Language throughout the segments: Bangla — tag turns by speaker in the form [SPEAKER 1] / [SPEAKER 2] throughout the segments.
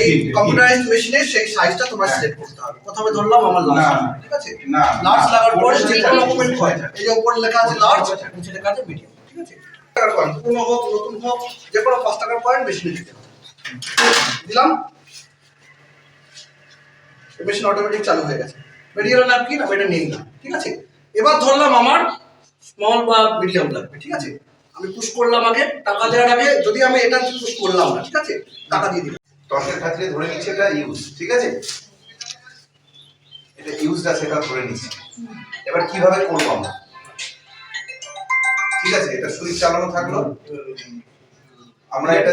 [SPEAKER 1] এই কম্পিউটারাইজড মেশিনে সেই সাইজটা তোমার সিলেক্ট করতে হবে। প্রথমে ধরলাম আমার লার্জ ঠিক আছে?
[SPEAKER 2] না।
[SPEAKER 1] লার্জ লাগার পরে যে কোনো রকমের
[SPEAKER 2] আচ্ছা,
[SPEAKER 1] হয়। এই যে উপরে লেখা আছে লার্জ নিচে লেখা আছে মিডিয়াম ঠিক আছে? টাকার কয়েন পুরনো হোক নতুন হোক যে কোনো পাঁচ টাকার কয়েন মেশিনে দিতে হবে। দিলাম। মেশিন অটোমেটিক চালু হয়ে গেছে। মেডিকেল ন্যাপকিন আমি এটা নিয়ে নিলাম ঠিক আছে? এবার ধরলাম আমার স্মল বা মিডিয়াম লাগবে ঠিক আছে? আমি পুশ করলাম আগে টাকা দেওয়ার আগে যদি আমি এটা পুশ করলাম না ঠিক আছে? টাকা দিয়ে দিলাম।
[SPEAKER 2] তর্কের খাতিরে ধরে নিচ্ছে এটা ইউজ ঠিক আছে? এটা ইউজটা সেটা ধরে নিচ্ছে। এবার কীভাবে করব আমরা? ঠিক আছে এটা সুইচ চালানো থাকল। আমরা এটা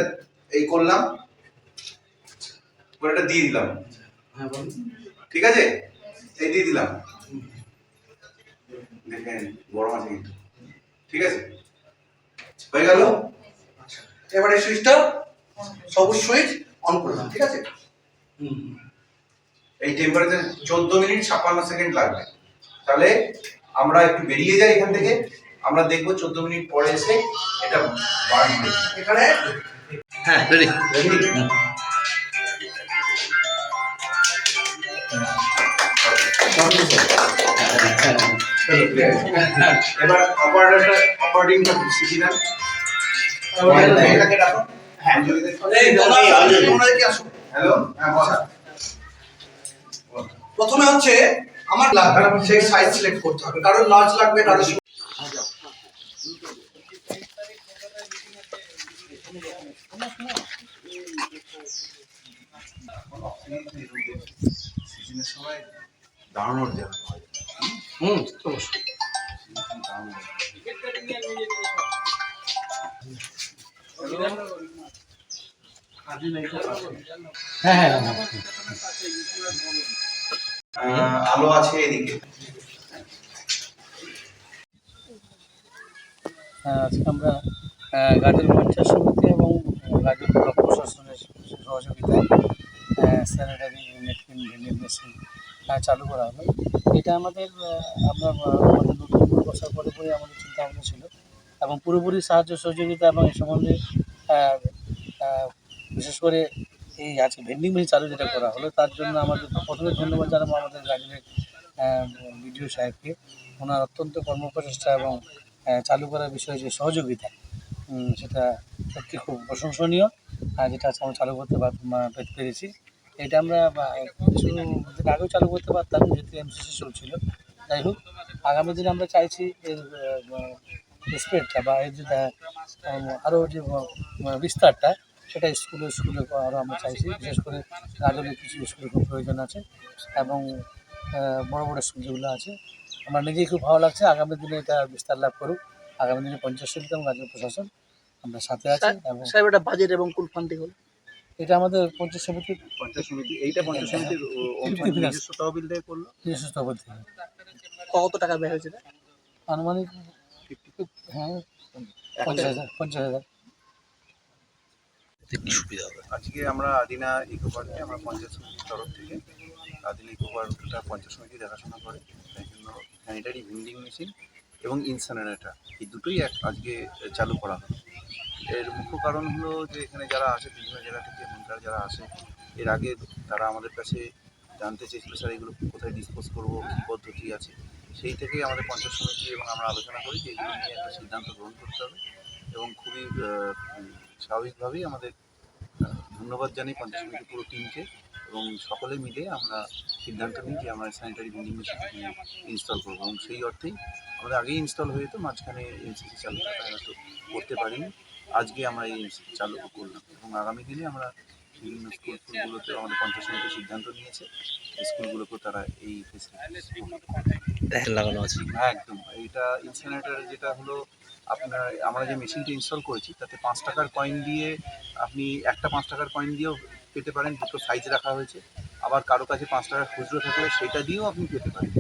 [SPEAKER 2] এই করলাম। এটা দিয়ে দিলাম।
[SPEAKER 1] হ্যাঁ
[SPEAKER 2] ঠিক আছে? এই দিয়ে দিলাম। দেখেন গরম আছে কিন্তু। ঠিক আছে? হয়ে গেল?
[SPEAKER 1] এবার এই সুইচটা সবুজ সুইচ। অন করলাম ঠিক আছে?
[SPEAKER 2] এই টেম্পারেচার চোদ্দ মিনিট ছাপ্পান্ন সেকেন্ড লাগবে। তাহলে আমরা একটু বেরিয়ে যাই এখান থেকে। আমরা দেখব চোদ্দ মিনিট পরে এসে এটা বাড়বে
[SPEAKER 1] এখানে?
[SPEAKER 3] হ্যাঁ রেডি
[SPEAKER 2] Ready? এবার অপারেটরটা অপারেটিংটা শিখি না এটাকে রাখো? হ্যাঁ। বসা
[SPEAKER 1] প্রথমে হচ্ছে আমার লাগবে সেই সাইজ সিলেক্ট করতে হবে কারণ লার্জ লাগবে কারণ
[SPEAKER 2] সিজনের সময় দাঁড়ানোর জায়গা
[SPEAKER 1] হুম অবশ্যই।
[SPEAKER 2] আলো আছে এদিকে।
[SPEAKER 4] আজকে আমরা গাজল পঞ্চায়েত সমিতি এবং গাজল ব্লক প্রশাসনের সহযোগিতায় স্যানিটারি নেটকিন ভেন্ডিং মেশিন চালু করা হলো। এটা আমাদের আমরা আমাদের নতুন বসার পরে পরে আমাদের চিন্তা ভাবনা ছিল। এবং পুরোপুরি সাহায্য সহযোগিতা এবং এই সম্বন্ধে বিশেষ করে এই আজকে ভেন্ডিং মেশিন চালু যেটা করা হলো, তার জন্য আমাদের প্রথমে ধন্যবাদ জানাব আমাদের গাজলের বিডিও সাহেবকে। ওনার অত্যন্ত কর্মপ্রচেষ্টা এবং চালু করার বিষয়ে যে সহযোগিতা সেটা সত্যি খুব প্রশংসনীয়, আর যেটা আজকে আমরা চালু করতে পার- পেরেছি। এটা আমরা কিছু আগেও চালু করতে পারতাম, যেহেতু এমসিসি চলছিল। যাই হোক, আগামী দিনে আমরা চাইছি এর স্প্রেডটা বা এর যে আরও যে বিস্তারটা সেটা স্কুলে স্কুলে আরও আমরা চাইছি। বিশেষ করে গাজলের কিছু স্কুলে খুব প্রয়োজন আছে এবং বড় বড় স্কুল যেগুলো আছে আমার নিজেই খুব ভালো লাগছে। আগামী দিনে এটা বিস্তার লাভ করুক। আগামী দিনে পঞ্চায়েত সমিতি এবং রাজ্য প্রশাসন আমরা সাথে আছি এবং
[SPEAKER 5] সাহেব এটা বাজেট এবং কোন ফান্ড হলো?
[SPEAKER 4] এটা আমাদের পঞ্চায়েত সমিতির
[SPEAKER 6] পঞ্চায়েত সমিতি এইটা পঞ্চায়েত সমিতির। নিজস্ব তহবিল থেকে করল?
[SPEAKER 4] নিজস্ব স্তর থেকে
[SPEAKER 5] কত টাকা ব্যয় হয়েছে
[SPEAKER 4] আনুমানিক হ্যাঁ পঞ্চাশ হাজার পঞ্চাশ হাজার।
[SPEAKER 3] কি সুবিধা হবে।
[SPEAKER 6] আজকে আমরা আদিনা ইকো পার্কে আমরা পঞ্চায়েত সমিতির তরফ থেকে আদিনা ইকো পার্কটা পঞ্চায়েত সমিতি দেখাশোনা করে। তাই জন্য স্যানিটারি ভেন্ডিং মেশিন এবং ইনসানারেটার এই দুটোই এক আজকে চালু করা হলো এর মুখ্য কারণ হলো যে এখানে যারা আসে বিভিন্ন জায়গা থেকে মন্ত্রার যারা আসে এর আগে তারা আমাদের কাছে জানতে চেয়েছিল স্যার এগুলো কোথায় ডিসপোজ করব? কী পদ্ধতি আছে? সেই থেকেই আমাদের পঞ্চায়েত সমিতি এবং আমরা আলোচনা করি যে এগুলো নিয়ে একটা সিদ্ধান্ত গ্রহণ করতে হবে এবং খুবই স্বাভাবিকভাবেই আমাদের ধন্যবাদ জানাই পঞ্চায়েত সমিতির পুরো টিমকে এবং সকলে মিলে আমরা সিদ্ধান্ত নিই যে আমরা স্যানিটারি ভেন্ডিং মেশিন ইনস্টল করব এবং সেই অর্থেই আমাদের আগেই ইনস্টল হয়ে যেত, মাঝখানে এনসিসি চালু হয়তো করতে পারিনি। আজকে আমরা এই চালু করলাম এবং আগামী দিনে আমরা বিভিন্ন স্কুল স্কুলগুলোতে আমাদের পঞ্চায়েত সমিতি সিদ্ধান্ত নিয়েছে। স্কুলগুলোকেও তারা এই
[SPEAKER 3] লাগানো আছে।
[SPEAKER 6] হ্যাঁ একদম। এইটা ইনসিনারেটার যেটা হলো আপনার আমরা যে মেশিনটা ইনস্টল করেছি তাতে পাঁচ টাকার কয়েন দিয়ে আপনি একটা পাঁচ টাকার কয়েন দিয়েও পেতে পারেন দুটো সাইজ রাখা হয়েছে। আবার কারও কাছে পাঁচ টাকার খুচরো থাকলে সেটা দিয়েও আপনি পেতে পারেন।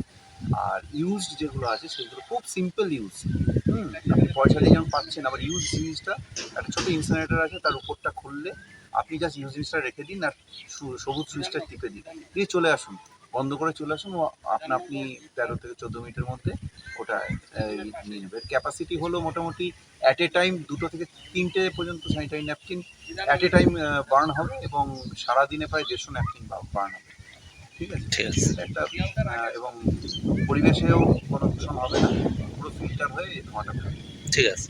[SPEAKER 6] আর ইউজড যেগুলো আছে সেগুলো খুব সিম্পল ইউজ আপনি পয়সা দিয়ে যেমন পাচ্ছেন, আবার ইউজ জিনিসটা, একটা ছোটো ইনসিনারেটর আছে, তার উপরটা খুললে আপনি জাস্ট ইউজ জিনিসটা রেখে দিন আর সবুজ সুইচটা টিপে দিন। দিয়ে চলে আসুন, বন্ধ করে চলে আসুন আপনা, আপনি তেরো থেকে চোদ্দ মিনিটের মধ্যে ওটা নিয়ে নেবে ক্যাপাসিটি হলো মোটামুটি অ্যাট এ টাইম দুটো থেকে তিনটে পর্যন্ত sanitary napkin at a time burn হবে এবং সারাদিনে প্রায় দেড়শো ন্যাপকিন বার্ন হবে। ঠিক আছে?
[SPEAKER 3] ঠিক আছে।
[SPEAKER 6] একটা এবং পরিবেশেও কোনো দূষণ হবে না পুরো ফিল্টার হয়ে ধোঁয়াটা
[SPEAKER 3] ঠিক আছে।